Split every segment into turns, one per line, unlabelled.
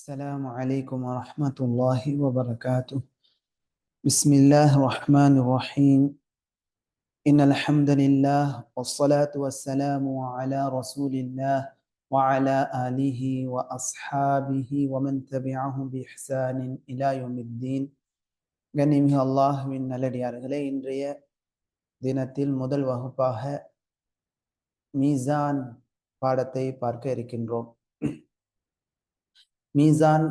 السلام عليكم ورحمة الله وبركاته بسم الله الرحمن الرحيم إن الحمد لله والصلاة والسلام على رسول الله وعلى آله وأصحابه ومن تبعهم بإحسان إلى يوم الدين கண்ணிமிகு அல்லாஹுவின் நல்லடியார்களே இன்றைய தினத்தில் முதல் வகுப்பாக மீசான் பாடத்தை பார்க்க இருக்கின்றோம் மீசான்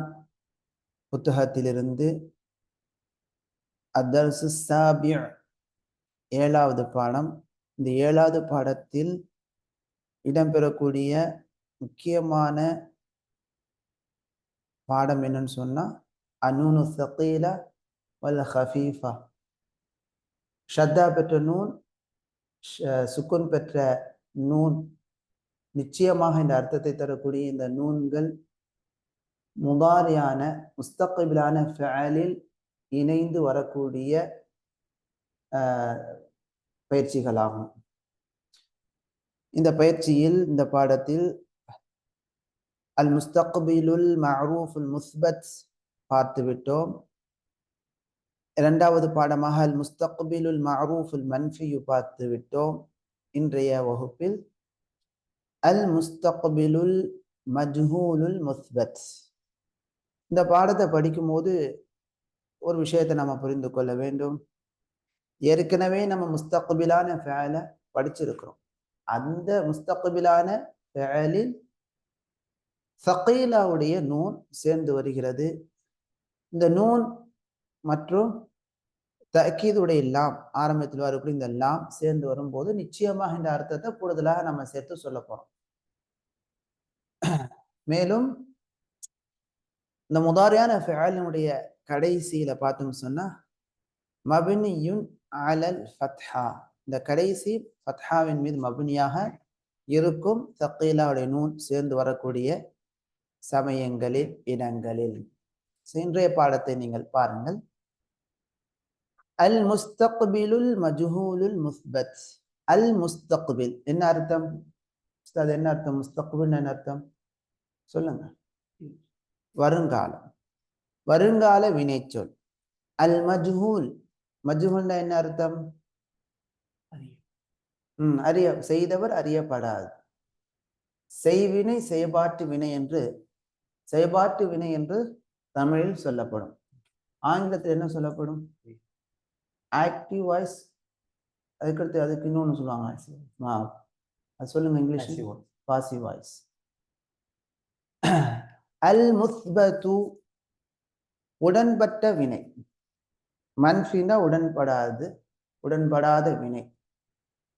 புத்தகத்திலிருந்து அதர்சு சாபிய ஏழாவது பாடம். இந்த ஏழாவது பாடத்தில் இடம்பெறக்கூடிய முக்கியமான பாடம் என்னன்னு சொன்னால் அனூனு சகீல வல் ஹஃபீஃபா. ஷத்தா பெற்ற நூன் சுக்குன் பெற்ற நூன். நிச்சயமாக இந்த அர்த்தத்தை தரக்கூடிய இந்த நூன்கள் முதாரியான முஸ்தகிபிலான ஃபேலில் இணைந்து வரக்கூடிய பயிற்சிகளாகும். இந்த பயிற்சியில் இந்த பாடத்தில் அல் முஸ்தக்பிலுல் உல் முஸ்பத் பார்த்து விட்டோம் இரண்டாவது பாடமாக அல் முஸ்தக்பிலுல் மரூஃபுல் மன்ஃபியு பார்த்து விட்டோம் இன்றைய வகுப்பில் அல் முஸ்தக்பிலுல் மஜ்ஹூலுல் முஸ்பத். இந்த பாடத்தை படிக்கும்போது ஒரு விஷயத்தை நம்ம புரிந்து கொள்ள வேண்டும். ஏற்கனவே நம்ம முஸ்தகுபிலான ஃபேலை படிச்சிருக்கிறோம். அந்த முஸ்தகுபிலான ஃபேலில் சகீலாவுடைய நூன் சேர்ந்து வருகிறது. இந்த நூன் மற்றும் தக்கீதுடைய லாம் ஆரம்பத்தில் வரக்கூடிய இந்த லாம் சேர்ந்து வரும்போது நிச்சயமாக இந்த அர்த்தத்தை கூடுதலாக நம்ம சேர்த்து சொல்ல போறோம். மேலும் இந்த முதாரியான ஃபேலினுடைய கடைசியில பார்த்தோம் சொன்னா மபினியுன் அலல் ஃபத்ஹா. இந்த கடைசி ஃபத்ஹாவின் மீது மபினியாக இருக்கும் சக்கீலாவுடைய நூல் சேர்ந்து வரக்கூடிய சமயங்களில் இடங்களில். இன்றைய பாடத்தை நீங்கள் பாருங்கள். அல் முஸ்தக்பிலுல் மஜ்ஹூலுல் முஸ்பத். அல் முஸ்தக்பில் என்ன அர்த்தம்? என்ன அர்த்தம்? முஸ்தக்பில் என்ன அர்த்தம்? சொல்லுங்க. வருங்காலம். வருங்கால வினைச்சொல். அல் மஜ்ஹூல். மஜ்ஹூல்னா என்ன அர்த்தம்? உம் அறிய செய்தவர் அறியப்படாது. செய்வினை செயபாட்டு வினை என்று செயபாட்டு வினை என்று தமிழில் சொல்லப்படும். ஆங்கிலத்தில் என்ன சொல்லப்படும்? ஆக்டிவ் வாய்ஸ் அதுக்கடுத்து அதுக்கு இன்னொன்று சொல்லுவாங்க. அது சொல்லுங்க இங்கிலீஷ் பாசிவ் வாய்ஸ் அல் முஸ்பத்து உடன்பட்ட வினை. மன்ஃபினா உடன்படாது உடன்படாத வினை.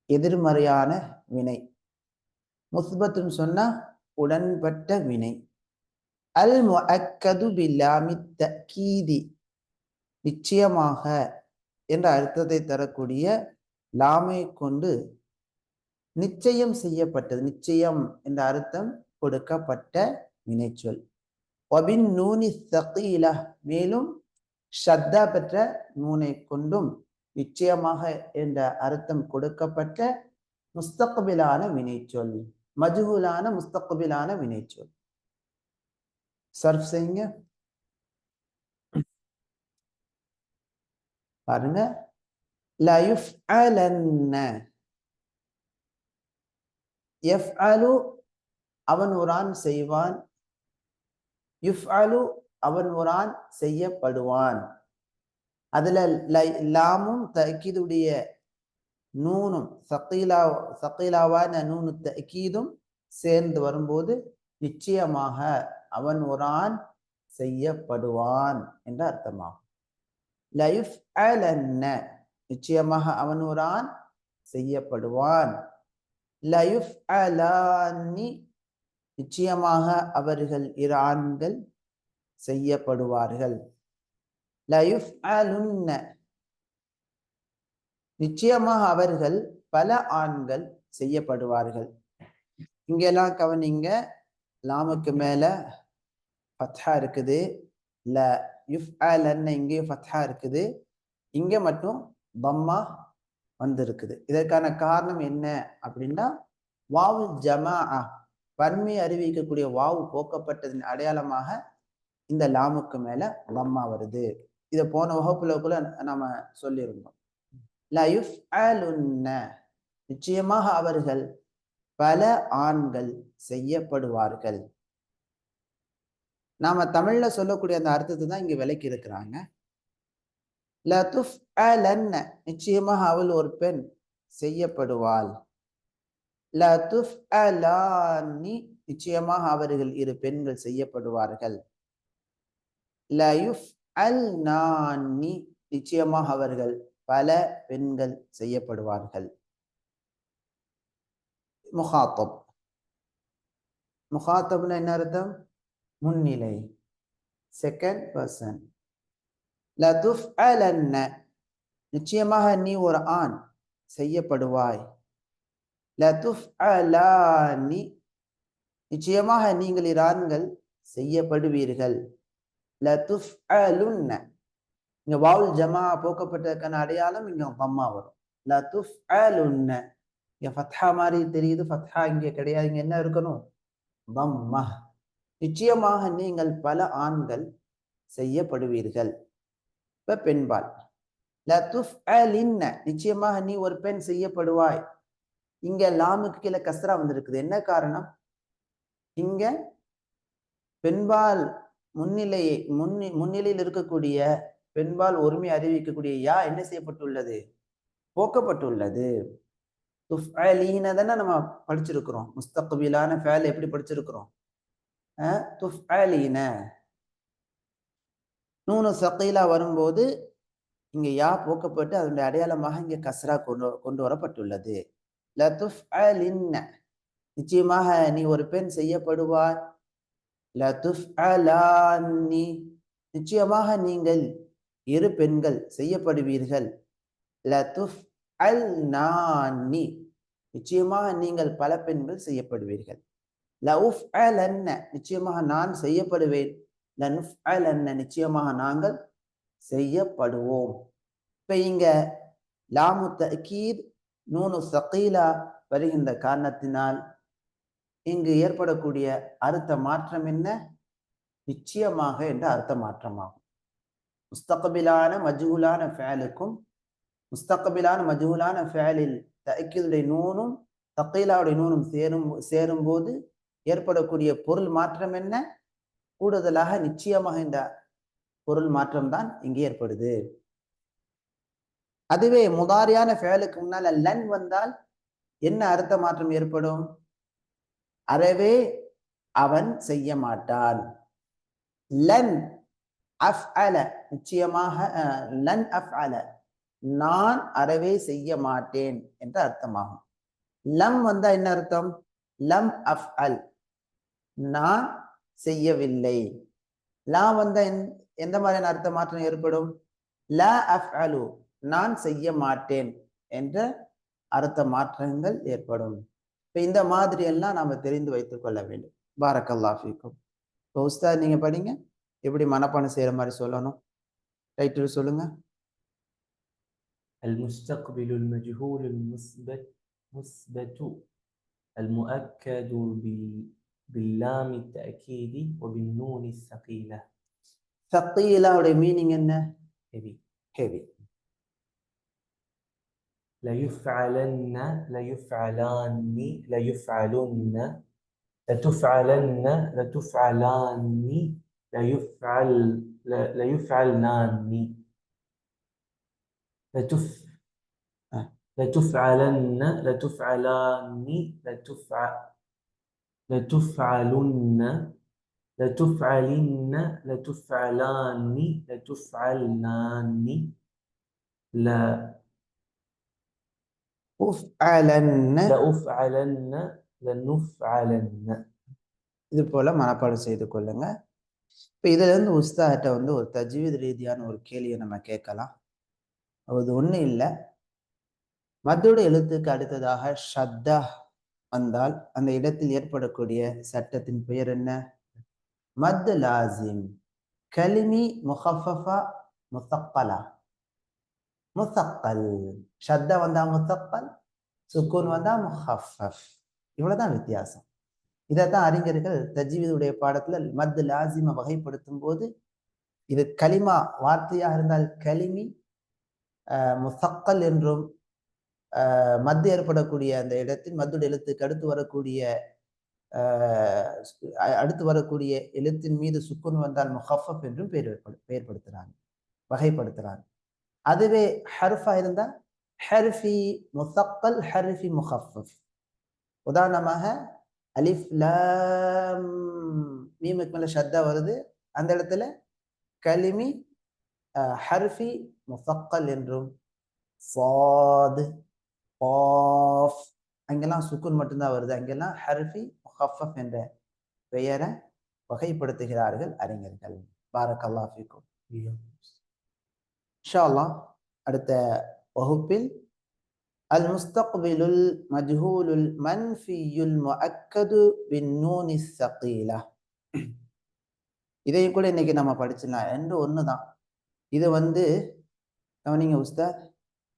எதிர்மறையான வினை. முஸ்பத்துன்னு சொன்னா உடன்பட்ட வினை. அல் முஅக்கது பில்லாமி தக்கீதி. நிச்சயமாக என்ற அர்த்தத்தை தரக்கூடிய லாமை கொண்டு நிச்சயம் செய்யப்பட்டது. நிச்சயம் என்ற அர்த்தம் கொடுக்கப்பட்ட வினைச்சொல். ஒபின் நூனி சகீல மேலும் ஷத்தா பெற்ற நூனை கொண்டும் நிச்சயமாக என்ற அர்த்தம் கொடுக்கப்பட்ட முஸ்தகபிலான வினைச்சொல். மஜ்ஹூலான முஸ்தகபிலான வினைச்சொல். சர்ஃப் செய்யுங்க. பாருங்க. லயுஃப் அலன்ன எஃப் அலு அவன் உரான் செய்வான். யுஃப் அலு அவன் ஒரான் செய்யப்படுவான். அதுல லாமும் தக்கீதுடைய நூனும் சக்கீலா சக்கீலாவான நூனு தக்கீதும் சேர்ந்து வரும்போது நிச்சயமாக அவன் ஒரான் செய்யப்படுவான் என்ற அர்த்தமாகும். லைஃப் அலன்ன நிச்சயமாக அவன் ஒரான் செய்யப்படுவான். லைஃப் அலானி நிச்சயமாக அவர்கள் இரு ஆண்கள் செய்யப்படுவார்கள். லயுஃப் அலுன்ன நிச்சயமாக அவர்கள் பல ஆண்கள் செய்யப்படுவார்கள். இங்கெல்லாம் கவனிங்க. லாமுக்கு மேல ஃபத்ஹா இருக்குது. ல யுஃப் அலன்ன இங்கேயும் ஃபத்ஹா இருக்குது. இங்க மட்டும் பம்மா வந்திருக்குது. இதற்கான காரணம் என்ன அப்படின்னா வாவு ஜமா பன்மை அறிவிக்கக்கூடிய வாவு போக்கப்பட்டதின் அடையாளமாக இந்த லாமுக்கு மேல லம்மா வருது. இதை போன வகுப்புல கூட நம்ம சொல்லியிருந்தோம். லயுஃப் நிச்சயமாக அவர்கள் பல ஆண்கள் செய்யப்படுவார்கள். நாம தமிழ்ல சொல்லக்கூடிய அந்த அர்த்தத்தை தான் இங்க விலைக்கு இருக்கிறாங்க. லதுஃப் நிச்சயமாக அவள் ஒரு பெண் செய்யப்படுவாள். லதுஃப் அலானி நிச்சயமாக அவர்கள் இரு பெண்கள் செய்யப்படுவார்கள். லயுஃப் அல் நானி நிச்சயமாக அவர்கள் பல பெண்கள் செய்யப்படுவார்கள். முகாத்தப். முகாத்தப்னு என்ன அர்த்தம்? முன்னிலை. செகண்ட் பர்சன் லதுஃப் அலன்ன நிச்சயமாக நீ ஒரு ஆண் செய்யப்படுவாய். லதுஃப் அலானி நிச்சயமாக நீங்கள் இரான்கள் செய்யப்படுவீர்கள். லதுஃப் அலுன்ன இங்க வாவுல் ஜமா போக்கப்பட்டதுக்கான அடையாளம் இங்க பம்மா வரும். லதுஃப் அலுன்ன இங்க ஃபத்ஹா மாதிரி தெரியுது ஃபத்ஹா இங்க கிடையாது இங்க என்ன இருக்கணும்? பம்மா. நிச்சயமாக நீங்கள் பல ஆண்கள் செய்யப்படுவீர்கள். இப்ப பெண்பால். லதுஃப் அலின்ன நிச்சயமாக நீ ஒரு பெண் செய்யப்படுவாய். இங்க லாமுக்கு கீழே கஸ்ரா வந்திருக்குது. என்ன காரணம்? இங்க பெண்பால் முன்னிலையை முன்னி முன்னிலையில் இருக்கக்கூடிய பெண்பால் ஒருமை அறிவிக்கக்கூடிய யா என்ன செய்யப்பட்டுள்ளது? போக்கப்பட்டுள்ளது. துஃப்அலீன தானே நம்ம படிச்சிருக்கிறோம். முஸ்தக்பிலான ஃபேல் எப்படி படிச்சிருக்கிறோம்? துஃப்அலீன. நூனு சக்கீலா வரும்போது இங்க யா போக்கப்பட்டு அதனுடைய அடையாளமாக இங்க கஸ்ரா கொண்டு கொண்டு வரப்பட்டுள்ளது. லதுஃப் அலின்ன நிச்சயமாக நீ ஒரு பெண் செய்யப்படுவாய். லதுஃப் அலான்னி நிச்சயமாக நீங்கள் இரு பெண்கள் செய்யப்படுவீர்கள். லதுஃப் அல் நான்னி நிச்சயமாக நீங்கள் பல பெண்கள் செய்யப்படுவீர்கள். லவுஃப் அலன்ன நிச்சயமாக நான் செய்யப்படுவேன். லனுஃப் அலன்ன நிச்சயமாக நாங்கள் செய்யப்படுவோம். இப்போ இங்க லாமு தக்கீத் நூனு சகீலா வருகின்ற காரணத்தினால் இங்கு ஏற்படக்கூடிய அர்த்த மாற்றம் என்ன? நிச்சயமாக என்ற அர்த்த மாற்றமாகும். முஸ்தகபிலான மஜ்ஹூலான ஃபேலுக்கும் முஸ்தகபிலான மஜ்ஹூலான ஃபேலில் தக்கீதுடைய நூனும் தக்கீலாவுடைய நூனும் சேரும் சேரும் போது ஏற்படக்கூடிய பொருள் மாற்றம் என்ன? கூடுதலாக நிச்சயமாக இந்த பொருள் மாற்றம்தான் இங்கே ஏற்படுது. அதுவே முதாரியான ஃபேலுக்கு முன்னால லன் வந்தால் என்ன அர்த்த மாற்றம் ஏற்படும்? அறவே அவன் செய்ய மாட்டான். லன் அஃப் அல நிச்சயமாக லன் அஃப் அல நான் அறவே செய்ய மாட்டேன் என்ற அர்த்தமாகும். லம் வந்தா என்ன அர்த்தம்? லம் அஃப் அல் நான் செய்யவில்லை. லா வந்த எந்த மாதிரியான அர்த்த மாற்றம் ஏற்படும்? ல அஃப் அலு நான் செய்ய மாட்டேன் என்ற அர்த்த மாற்றங்கள் ஏற்படும் இப்ப இந்த மாதிரி எல்லாம் நாம தெரிந்து வைத்துக் கொள்ள வேண்டும் பாரக்கல்லா ஃபீக்கும் இப்போ உஸ்தாத் நீங்க படிங்க எப்படி மனப்பாடம் செய்யற மாதிரி சொல்லணும் டைட்டில் சொல்லுங்க
المستقبل المجهول المثبت مثبت المؤكد بال- باللام التأكيد وبالنون الثقيلة
சத்தீலாவுடைய மீனிங் என்ன
heavy
ஹெவி
ليفعلن ليفعلان ليفعلن لتفعلن لتفعلان ليفعل ليفعلنان لتف
آه.
لتفعلن لتفعلان لتفع لتفعلن لتفعلن لتفعلان لتفعلنان لا
உஃப்அலன்ன
உஃப்அலன்ன லனுஃப்அலன்ன
இது போல மனப்பாடம் செய்து கொள்ளுங்க. இப்போ இதிலிருந்து உஸ்தாட்ட வந்து ஒரு தஜ்வீத் ரீதியான ஒரு கேள்வியை நம்ம கேட்கலாம். அது ஒன்றும் இல்லை. மத்தோட எழுத்துக்கு அடுத்ததாக ஷத்தா வந்தால் அந்த இடத்தில் ஏற்படக்கூடிய சட்டத்தின் பெயர் என்ன? மத் லாசிம் கலிமி முஹஃபஃபா முத்தப்பலா முத்தக்கல் ஷத்தா வந்தா முத்தக்கல் சுக்கூன் வந்தா முஹஃபஃப். இவ்வளவுதான் வித்தியாசம். இதைத்தான் அறிஞர்கள் தஜ்வீதுடைய பாடத்துல மத் லாசிம வகைப்படுத்தும் போது இது கலிமா வார்த்தையாக இருந்தால் கலிமி முசக்கல் என்றும் மத்து ஏற்படக்கூடிய அந்த இடத்தில் மத்துடைய எழுத்துக்கு அடுத்து வரக்கூடிய அடுத்து வரக்கூடிய எழுத்தின் மீது சுக்குன் வந்தால் முஹஃபப் என்றும் பெயர் ஏற்படு- பெயர்படுத்துறாங்க வகைப்படுத்துறாங்க. அதுவே ஹர்ஃபா இருந்தா ஹர்ஃபி முசக்கல் ஹர்ஃபி முஹஃபப் உதாரணமாக அலிஃப் லாம் மீமுக்கு மேல ஷத்தா வருது. அந்த இடத்துல கலிமி ஹர்ஃபி முசக்கல் என்றும் சாத் பாஃப் அங்கெல்லாம் சுக்குன் மட்டும்தான் வருது. அங்கெல்லாம் ஹர்ஃபி முஹஃபப் என்ற பெயரை வகைப்படுத்துகிறார்கள் அறிஞர்கள். பாரக்கல்லா ஃபீக்கும். இன்ஷால்லா அடுத்த வகுப்பில் அல் முஸ்தக்பிலுல் மஜ்ஹூலுல் மன்ஃபியுல் முஅக்கது பின் நூனி சகீலா. இதையும் கூட இன்றைக்கி நம்ம படிச்சிடலாம். ரெண்டு ஒன்று தான் இது வந்து கவனிங்க உஸ்தாத்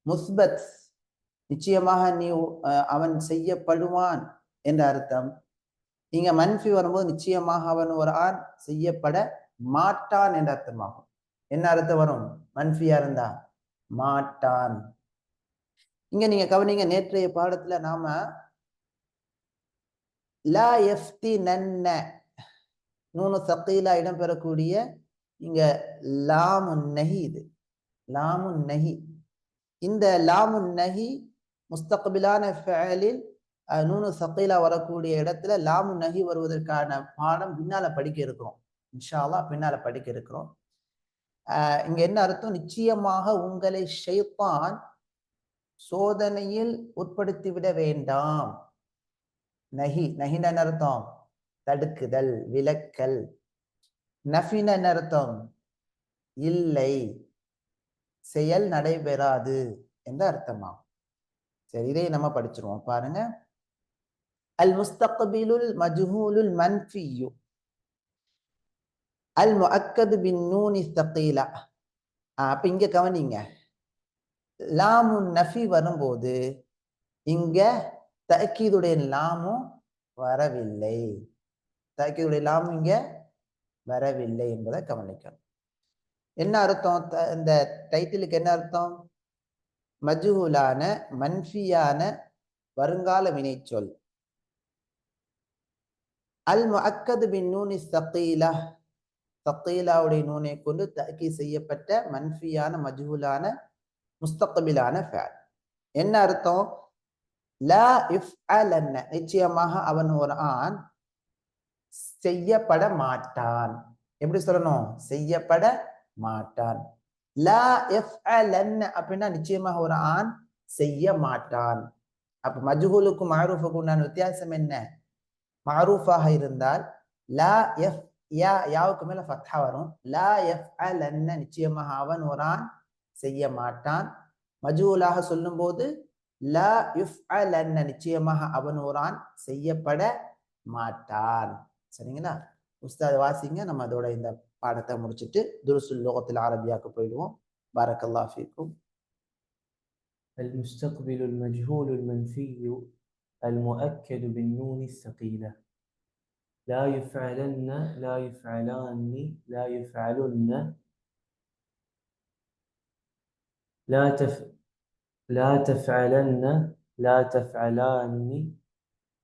முஸ்பத் நிச்சயமாக நீ அவன் செய்யப்படுவான் என்ற அர்த்தம். நீங்கள் மன்ஃபி வரும்போது நிச்சயமாக அவன் ஒரு ஆண் செய்யப்பட மாட்டான் என்ற அர்த்தமாகும். என்ன அர்த்தம் வரும்? மன்ஃபியா இருந்தா? மாட்டான். இங்க நீங்க கவனிங்க நேற்றைய பாடத்துல நாம லா எஃப்தி நன்ன நூனு சக்கீலா இடம்பெறக்கூடிய இங்க லாமு நஹி இது. லாமு நஹி. இந்த லாமு நஹி முஸ்தகபிலான ஃபேலில் நூனு சக்கீலா வரக்கூடிய இடத்துல லாமு நஹி வருவதற்கான பாடம் பின்னால படிக்க இருக்கிறோம். இன்ஷாலா பின்னால படிக்க இருக்கிறோம். இங்க என்ன அர்த்தம்? நிச்சயமாக உங்களை ஷைத்தான் சோதனையில் உட்படுத்தி விட வேண்டாம். நஹி நஹினன் அர்த்தம்? தடுக்குதல் விலக்கல். நஃபின அர்த்தம்? இல்லை. செயல் நடைபெறாது என்ற அர்த்தமாகும். சரி இதை நம்ம படிச்சிருவோம். பாருங்க. அல் முஸ்தக்பிலுல் மஜ்ஹூலுல் மன்ஃபியு அல் முஅக்கது பின் நூனி தகீலா அப்ப இங்க கவனிங்க. லாமு நஃபி வரும்போது இங்க தக்கீதுடைய லாமும் வரவில்லை. தக்கீதுடைய லாமும் இங்க வரவில்லை என்பதை கவனிக்கணும். என்ன அர்த்தம்? த- இந்த டைட்டிலுக்கு என்ன அர்த்தம்? மஜ்ஹூலான மன்ஃபியான வருங்கால வினைச்சொல். அல் முஅக்கது பின் நூனி சகீலா சகீலாவுடைய நூனை கொண்டு தக்கி செய்யப்பட்ட மன்ஃபியான மஜ்ஹூலான முஸ்தகபிலான ஃபேல். என்ன அர்த்தம்? லா இஃப் நிச்சயமாக அவன் ஒரு ஆண் செய்யப்பட மாட்டான் எப்படி சொல்லணும்? செய்யப்பட மாட்டான் லா இஃப் அப்படின்னா நிச்சயமாக ஒரு ஆண் செய்ய மாட்டான் அப்ப மஜ்ஹூலுக்கும் மாரூஃபுக்கும் நான் வித்தியாசம் என்ன? மாரூஃபாக இருந்தால் லா எஃப் யா யாவுக்கு மேல ஃபத்ஹா வரும் லா எஃப் நிச்சயமாக அவன் ஒரு ஆண் செய்ய மாட்டான் மஜூலாக சொல்லும்போது லா யுஃப் நிச்சயமாக அவன் ஒரு ஆண் செய்யப்பட மாட்டான் சரிங்களா உஸ்தாத் வாசிங்க நம்ம அதோட இந்த பாடத்தை முடிச்சிட்டு துருசுல் லோகத்தில் அரபியாக்கு போயிடுவோம் பாரக்கல்லா ஃபீக்கும்
المستقبل المجهول المنفي المؤكد بالنون الثقيلة لا يفعلن لا يفعلان لا يفعلن لا تف لا تفعلن لا تفعلان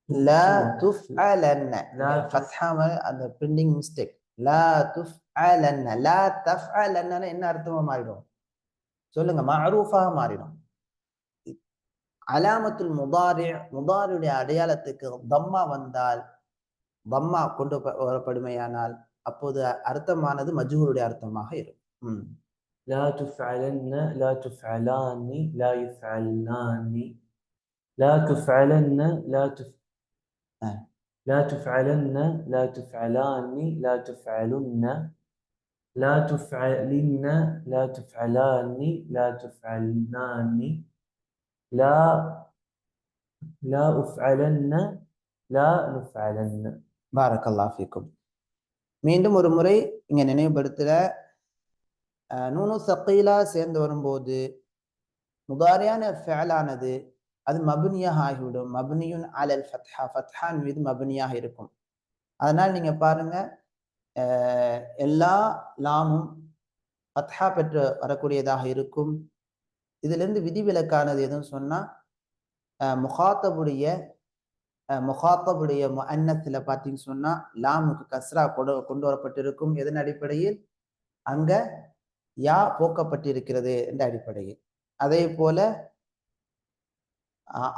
லா துஃப்அலன்ன
லா துஃப்-
ஃபத்ஹா மேல அந்த பிரிண்டிங் மிஸ்டேக் லா துஃப்அலன்ன லா தஃப்அலன்ன என்ன அர்த்தமா மாறிடும் சொல்லுங்க மஅரூஃபாக மாறிடும் அலாமத்துல் முதாரி முதாரியுடைய அடையாளத்துக்கு தம்மா வந்தால் தம்மா கொண்டு ப- வரப்படுமையானால் அப்போது அர்த்தமானது மஜ்ஹூலுடைய அர்த்தமாக இருக்கும் ம்.
لا تفعلن لا تفعلان لا يفعلان لا تفعلن لا تف
آه.
لا تفعلن لا تفعلان لا تفعلن لا تفعلن لا تفعلان لا تفعلنان لا لا أفعلن لا نفعلن
பாரக்கல்லா ஃபீக்கும். மீண்டும் ஒரு முறை இங்கே நினைவுபடுத்துகிற நூனு சக்கீலா சேர்ந்து வரும்போது முதாரியான ஃபேலானது அது மபுனியாக ஆகிவிடும். மபுனியுன் அலல் ஃபத்ஹா ஃபத்ஹான் மீது மபுனியாக இருக்கும். அதனால் நீங்கள் பாருங்க எல்லா லாமும் ஃபத்ஹா பெற்று வரக்கூடியதாக இருக்கும். இதிலிருந்து விதிவிலக்கானது எதுவும் சொன்னால் முகாத்தபுடைய முகாத்தபுடைய அன்னத்துல பார்த்தீங்கன்னு சொன்னா லாமுக்கு கஸ்ரா கொண்டு கொண்டு வரப்பட்டிருக்கும். எதன் அடிப்படையில்? அங்க யா போக்கப்பட்டிருக்கிறது என்ற அடிப்படையில். அதே போல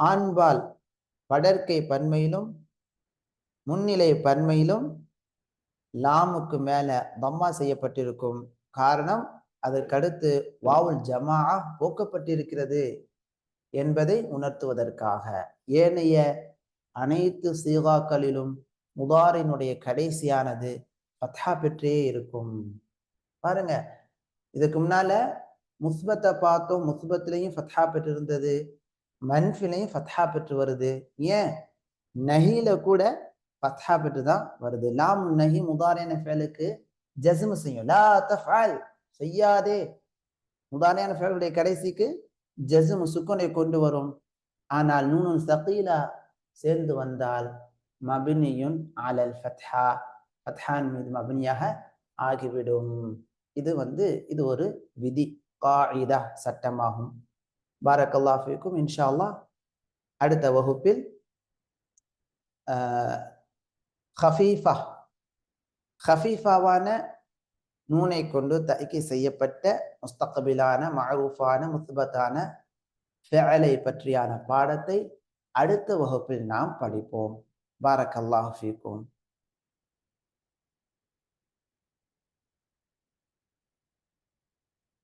ஆண்பால் படற்கை பன்மையிலும் முன்னிலை பன்மையிலும் லாமுக்கு மேல பம்மா செய்யப்பட்டிருக்கும் காரணம் அதற்கடுத்து வாவுல் ஜமா போக்கப்பட்டிருக்கிறது என்பதை உணர்த்துவதற்காக. ஏனைய அனைத்து சீகாக்களிலும் முதாரினுடைய கடைசியானது ஃபத்ஹா பெற்றே இருக்கும். பாருங்க இதுக்கு முன்னால முஸ்பத்தை பார்த்தோம் முஸ்பத்திலையும் ஃபத்ஹா பெற்றிருந்தது மன்ஃபிலையும் ஃபத்ஹா பெற்று வருது. ஏன்? நஹில கூட ஃபத்ஹா பெற்று தான் வருது. லாம் நஹி முதாரியான ஃபேலுக்கு ஜஸ்மு செய்யும். லா தஃபால் செய்யாதே. முதாரியான ஃபேலுடைய கடைசிக்கு ஜஸ்ம் சுக்கனை கொண்டு வரும். ஆனால் நூனு சகீலா சேர்ந்து வந்தால் மபினியுன் அலல் ஃபத்ஹா. ஃபத்ஹான் மீது மபினியாக ஆகிவிடும். இது வந்து இது ஒரு விதி காயிதா சட்டமாகும். பாரக்கல்லாஃபிக்கும் இன்ஷா அல்லா அடுத்த வகுப்பில் ஹஃபீஃபா ஹஃபீஃபாவான நூனை கொண்டு தய்க்கி செய்யப்பட்ட முஸ்தகபிலான மஹரூஃபான முஸ்பத்தான ஃபேலை பற்றியான பாடத்தை அடுத்த வகுப்பில் நாம் படிப்போம். பாரக்கல்லாஹு ஃபீக்கும்.